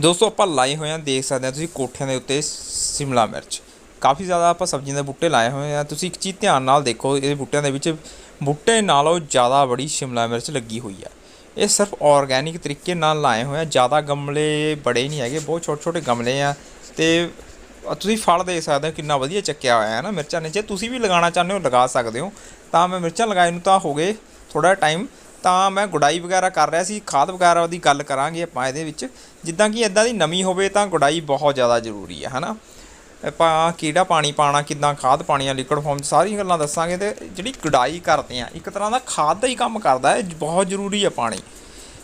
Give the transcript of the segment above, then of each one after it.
ਦੋਸਤੋ, ਆਪਾਂ ਲਾਏ ਹੋਏ ਆ ਦੇਖ ਸਕਦੇ ਆ ਤੁਸੀਂ ਕੋਠਿਆਂ ਦੇ ਉੱਤੇ ਸਿਮਲਾ ਮਿਰਚ। ਕਾਫੀ ਜ਼ਿਆਦਾ ਆਪਾਂ ਸਬਜ਼ੀਆਂ ਦੇ ਬੂਟੇ ਲਾਏ ਹੋਏ ਆ ਤੁਸੀਂ ਇੱਕ ਚੀਜ਼ ਧਿਆਨ ਨਾਲ ਦੇਖੋ ਇਹ ਬੂਟਿਆਂ ਦੇ ਵਿੱਚ ਬੂਟੇ ਨਾਲੋਂ ਜ਼ਿਆਦਾ ਬੜੀ ਸ਼ਿਮਲਾ ਮਿਰਚ ਲੱਗੀ ਹੋਈ ਆ। ਇਹ ਸਿਰਫ ਆਰਗੈਨਿਕ ਤਰੀਕੇ ਨਾਲ ਲਾਏ ਹੋਏ ਆ। ਜ਼ਿਆਦਾ ਗਮਲੇ ਬੜੇ ਨਹੀਂ ਹੈਗੇ, ਬਹੁਤ ਛੋਟੇ ਛੋਟੇ ਗਮਲੇ ਆ। ਤੇ ਤੁਸੀਂ ਫਲ ਦੇਖ ਸਕਦੇ ਹੋ, ਕਿੰਨਾ ਵਧੀਆ ਚੱਕਿਆ ਹੋਇਆ ਹੈ ਨਾ ਮਿਰਚਾਂ ਨੇ। ਜੇ ਤੁਸੀਂ ਵੀ ਲਗਾਉਣਾ ਚਾਹੁੰਦੇ ਹੋ, ਲਗਾ ਸਕਦੇ ਹੋ। ਤਾਂ ਮੈਂ ਮਿਰਚਾਂ ਲਗਾਏ ਨੂੰ ਤਾਂ ਹੋ ਗਏ ਥੋੜਾ ਟਾਈਮ ਤਾਂ ਮੈਂ ਗੁਡਾਈ ਵਗੈਰਾ ਕਰ ਰਿਹਾ ਸੀ, ਖਾਦ ਵਗੈਰਾ ਦੀ ਗੱਲ ਕਰਾਂਗੇ ਆਪਾਂ ਇਹਦੇ ਵਿੱਚ। ਜਿੱਦਾਂ ਕਿ ਇਦਾਂ ਦੀ ਨਮੀ ਹੋਵੇ ਤਾਂ ਗੁਡਾਈ ਬਹੁਤ ਜ਼ਿਆਦਾ ਜ਼ਰੂਰੀ ਹੈ, ਹਨਾ? ਆਪਾਂ ਕਿਹੜਾ ਪਾਣੀ ਪਾਣਾ ਕਿੱਦਾਂ ਖਾਦ ਪਾਣੀ ਆ ਲਿਕੁਇਡ ਫਾਰਮ ਸਾਰੀਆਂ ਗੱਲਾਂ ਦੱਸਾਂਗੇ ਤੇ ਜਿਹੜੀ ਗੁਡਾਈ ਕਰਦੇ ਆ ਇੱਕ ਤਰ੍ਹਾਂ ਦਾ ਖਾਦ ਦਾ ਹੀ ਕੰਮ ਕਰਦਾ ਹੈ, ਬਹੁਤ ਜ਼ਰੂਰੀ ਹੈ ਪਾਣੀ।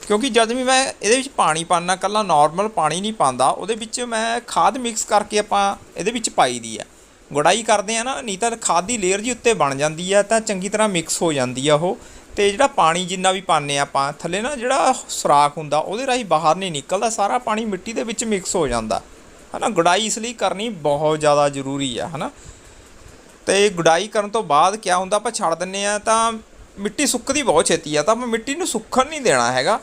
ਕਿਉਂਕਿ ਜਦ ਵੀ ਮੈਂ ਇਹਦੇ ਵਿੱਚ ਪਾਣੀ ਪਾਣਾ ਕੱਲਾ ਨਾਰਮਲ ਪਾਣੀ ਨਹੀਂ ਪਾਉਂਦਾ, ਉਹਦੇ ਵਿੱਚ ਮੈਂ ਖਾਦ ਮਿਕਸ ਕਰਕੇ ਆਪਾਂ ਇਹਦੇ ਵਿੱਚ ਪਾਈ ਦੀ ਆ ਗੁਡਾਈ ਕਰਦੇ ਆ ਨਾ, ਨਹੀਂ ਤਾਂ ਖਾਦ ਦੀ ਲੇਅਰ ਜੀ ਉੱਤੇ ਬਣ ਜਾਂਦੀ ਆ ਤਾਂ ਚੰਗੀ ਤਰ੍ਹਾਂ ਮਿਕਸ ਹੋ ਜਾਂਦੀ ਆ ਉਹ। ਤੇ ਜਿਹੜਾ ਪਾਣੀ ਜਿੰਨਾ ਵੀ ਪਾਉਂਦੇ ਆ ਆਪਾਂ, ਥੱਲੇ ਨਾ ਜਿਹੜਾ ਸੁਰਾਖ ਹੁੰਦਾ, ਉਹਦੇ ਰਾਹੀਂ ਬਾਹਰ ਨਹੀਂ ਨਿਕਲਦਾ, ਸਾਰਾ ਪਾਣੀ ਮਿੱਟੀ ਦੇ ਵਿੱਚ ਮਿਕਸ ਹੋ ਜਾਂਦਾ। ਹਨਾ, ਗੁਡਾਈ ਇਸ ਲਈ ਕਰਨੀ ਬਹੁਤ ਜ਼ਿਆਦਾ ਜ਼ਰੂਰੀ ਆ, ਹਨਾ। ਤੇ ਗੁਡਾਈ ਕਰਨ ਤੋਂ ਬਾਅਦ ਕੀ ਹੁੰਦਾ, ਆਪਾਂ ਛੱਡ ਦਿੰਨੇ ਆ ਤਾਂ ਮਿੱਟੀ ਸੁੱਕਦੀ ਬਹੁਤ ਛੇਤੀ ਆ, ਤਾਂ ਆਪਾਂ ਮਿੱਟੀ ਨੂੰ ਸੁੱਕਣ ਨਹੀਂ ਦੇਣਾ ਹੈਗਾ।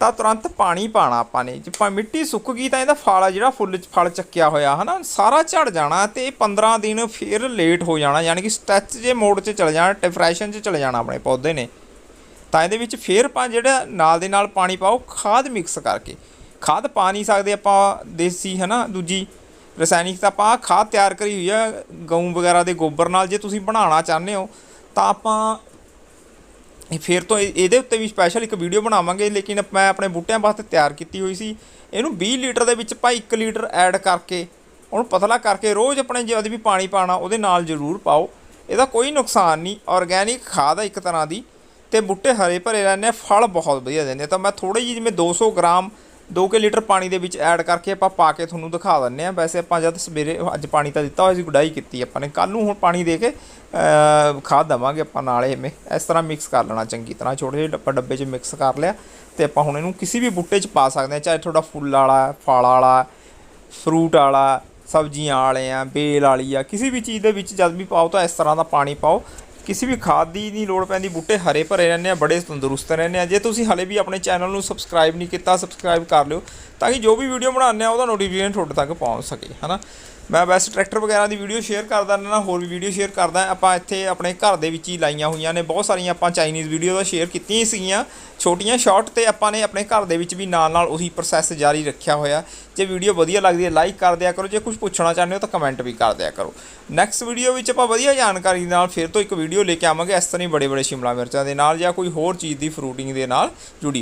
ਤਾਂ ਤੁਰੰਤ ਪਾਣੀ ਪਾਣਾ ਆਪਾਂ ਨੇ। ਜੇ ਪਾ- ਮਿੱਟੀ ਸੁੱਕ ਗਈ ਤਾਂ ਇਹਦਾ ਫਲ ਜਿਹੜਾ ਫੁੱਲ ਫਲ ਚੱਕਿਆ ਹੋਇਆ, ਹਨਾ, ਸਾਰਾ ਝੜ ਜਾਣਾ ਤੇ 15 ਦਿਨ ਫਿਰ ਲੇਟ ਹੋ ਜਾਣਾ, ਯਾਨੀ ਕਿ ਸਟੈਚ ਜੇ ਮੋਡ 'ਚ ਚਲੇ ਜਾਣਾ ਡਿਫਰੈਸ਼ਨ 'ਚ ਚਲੇ ਜਾਣਾ ਆਪਣੇ ਪੌਦੇ ਨੇ। ਤਾਂ ਇਹਦੇ ਵਿੱਚ ਫੇਰ ਆਪਾਂ ਜਿਹੜਾ ਨਾਲ ਦੇ ਨਾਲ ਪਾਣੀ ਪਾਓ, ਖਾਦ ਮਿਕਸ ਕਰਕੇ। ਖਾਦ ਪਾ ਨਹੀਂ ਸਕਦੇ ਆਪਾਂ ਦੇਸੀ ਹੈ ਨਾ ਦੂਜੀ ਰਸਾਇਣਿਕ ਤਾਂ ਆਪਾਂ ਖਾਦ ਤਿਆਰ ਕਰੀ ਹੋਈ ਆ, ਗਊ ਵਗੈਰਾ ਦੇ ਗੋਬਰ ਨਾਲ ਜੇ ਤੁਸੀਂ ਬਣਾਉਣਾ ਚਾਹੁੰਦੇ ਹੋ, ਤਾਂ ਆਪਾਂ ਫਿਰ ਤੋਂ ਇਹਦੇ ਉੱਤੇ ਵੀ ਸਪੈਸ਼ਲ ਇੱਕ ਵੀਡੀਓ ਬਣਾਵਾਂਗੇ, ਲੇਕਿਨ ਮੈਂ ਆਪਣੇ ਬੂਟਿਆਂ ਵਾਸਤੇ ਤਿਆਰ ਕੀਤੀ ਹੋਈ ਸੀ। ਇਹਨੂੰ 20 ਲੀਟਰ ਦੇ ਵਿੱਚ ਭਾਈ 1 ਲੀਟਰ ਐਡ ਕਰਕੇ, ਉਹਨੂੰ ਪਤਲਾ ਕਰਕੇ ਰੋਜ਼ ਆਪਣੇ ਜਦ ਵੀ ਪਾਣੀ ਪਾਣਾ ਉਹਦੇ ਨਾਲ ਜ਼ਰੂਰ ਪਾਓ। ਇਹਦਾ ਕੋਈ ਨੁਕਸਾਨ ਨਹੀਂ ਆਰਗੈਨਿਕ ਖਾਦ ਹੈ ਇੱਕ ਤਰ੍ਹਾਂ ਦੀ। ਤੇ ਬੂਟੇ ਹਰੇ ਭਰੇ ਰਹਿੰਦੇ ਆ ਫਲ ਬਹੁਤ ਵਧੀਆ ਦਿੰਦੇ ਆ। ਤਾਂ ਮੈਂ ਥੋੜੀ ਜਿਹੀ ਜਿਵੇਂ 200 ਗ੍ਰਾਮ 2 ਕੇ ਲੀਟਰ ਪਾਣੀ ਦੇ ਵਿੱਚ ਐਡ ਕਰਕੇ ਆਪਾਂ ਪਾ ਕੇ ਤੁਹਾਨੂੰ ਦਿਖਾ ਦਿੰਨੇ ਆ। ਵੈਸੇ ਆਪਾਂ ਜਦ ਸਵੇਰੇ ਅੱਜ ਪਾਣੀ ਤਾਂ ਦਿੱਤਾ ਹੋਇਆ ਸੀ ਗੁਡਾਈ ਕੀਤੀ ਆਪਾਂ ਨੇ। ਕੱਲ ਨੂੰ ਹੁਣ ਪਾਣੀ ਦੇ ਕੇ ਅਹ, ਖਾਦ ਦਵਾਂਗੇ ਆਪਾਂ ਨਾਲ ਐਵੇਂ ਇਸ ਤਰ੍ਹਾਂ ਮਿਕਸ ਕਰ ਲੈਣਾ ਚੰਗੀ ਤਰ੍ਹਾਂ। ਛੋਟੇ ਜਿਹੇ ਡੱਬਾ ਡੱਬੇ 'ਚ ਮਿਕਸ ਕਰ ਲਿਆ ਤੇ ਆਪਾਂ ਹੁਣ ਇਹਨੂੰ ਕਿਸੇ ਵੀ ਬੂਟੇ 'ਚ ਪਾ ਸਕਦੇ ਆ ਚਾਹੇ ਤੁਹਾਡਾ ਫੁੱਲ ਵਾਲਾ ਫਲ ਵਾਲਾ ਫਰੂਟ ਵਾਲਾ ਸਬਜ਼ੀਆਂ ਵਾਲੇ ਆ ਬੇਲ ਵਾਲੀ ਆ ਕਿਸੇ ਵੀ ਚੀਜ਼ ਦੇ ਵਿੱਚ ਜਦ ਵੀ ਪਾਓ ਤਾਂ ਇਸ ਤਰ੍ਹਾਂ ਦਾ ਪਾਣੀ ਪਾਓ। ਕਿਸੇ ਵੀ ਖਾਦ ਦੀ ਨਹੀਂ ਲੋੜ ਪੈਂਦੀ, ਬੂਟੇ ਹਰੇ ਭਰੇ ਰਹਿੰਦੇ ਆ, ਬੜੇ ਤੰਦਰੁਸਤ ਰਹਿੰਦੇ ਆ। ਜੇ ਤੁਸੀਂ ਹਲੇ ਵੀ ਆਪਣੇ ਚੈਨਲ ਨੂੰ ਸਬਸਕ੍ਰਾਈਬ ਨਹੀਂ ਕੀਤਾ ਸਬਸਕ੍ਰਾਈਬ ਕਰ ਲਿਓ ਤਾਂ ਕਿ ਜੋ ਵੀ ਵੀਡੀਓ ਬਣਾਉਂਦੇ ਆ, ਉਹਦਾ ਨੋਟੀਫਿਕੇਸ਼ਨ ਤੁਹਾਡੇ ਤੱਕ ਪਹੁੰਚ ਸਕੇ, ਹਨਾ? ਮੈਂ ਵੈਸੇ ਟਰੈਕਟਰ ਵਗੈਰਾ ਦੀ ਵੀਡੀਓ ਸ਼ੇਅਰ ਕਰਦਾ ਰਹਿੰਦਾ ਹੋਰ ਵੀ ਵੀਡੀਓ ਸ਼ੇਅਰ ਕਰਦਾ। ਆਪਾਂ ਇੱਥੇ ਆਪਣੇ ਘਰ ਦੇ ਵਿੱਚ ਹੀ ਲਾਈਆਂ ਹੋਈਆਂ ਨੇ। ਬਹੁਤ ਸਾਰੀਆਂ ਆਪਾਂ ਚਾਈਨੀਜ਼ ਵੀਡੀਓ ਦਾ ਸ਼ੇਅਰ ਕੀਤੀਆਂ ਹੀ ਸੀਗੀਆਂ। ਛੋਟੀਆਂ ਸ਼ਾਰਟ ਤੇ ਆਪਾਂ ਨੇ ਆਪਣੇ ਘਰ ਦੇ ਵਿੱਚ ਵੀ ਨਾਲ ਨਾਲ ਉਹੀ ਪ੍ਰੋਸੈਸ ਜਾਰੀ ਰੱਖਿਆ ਹੋਇਆ। ਜੇ ਵੀਡੀਓ ਵਧੀਆ ਲੱਗਦੀ ਹੈ ਲਾਈਕ ਕਰ ਦਿਆ ਕਰੋ। ਜੇ ਕੁਝ ਪੁੱਛਣਾ ਚਾਹੁੰਦੇ ਹੋ ਤਾਂ ਕਮੈਂਟ ਵੀ ਕਰ ਦਿਆ ਕਰੋ। ਨੈਕਸਟ ਵੀਡੀਓ ਵਿੱਚ ਆਪਾਂ ਵਧੀਆ ਜਾਣਕਾਰੀ ਨਾਲ ਫਿਰ ਤੋਂ ਇੱਕ ਵੀਡੀਓ ਲੈ ਕੇ ਆਵਾਂਗੇ। ਇਸ ਤਰ੍ਹਾਂ ਹੀ ਬੜੇ ਬੜੇ ਸ਼ਿਮਲਾ ਮਿਰਚਾਂ ਦੇ ਨਾਲ ਜਾਂ ਕੋਈ ਹੋਰ ਚੀਜ਼ ਦੀ ਫਰੂਟਿੰਗ ਦੇ ਨਾਲ ਜੁੜੀ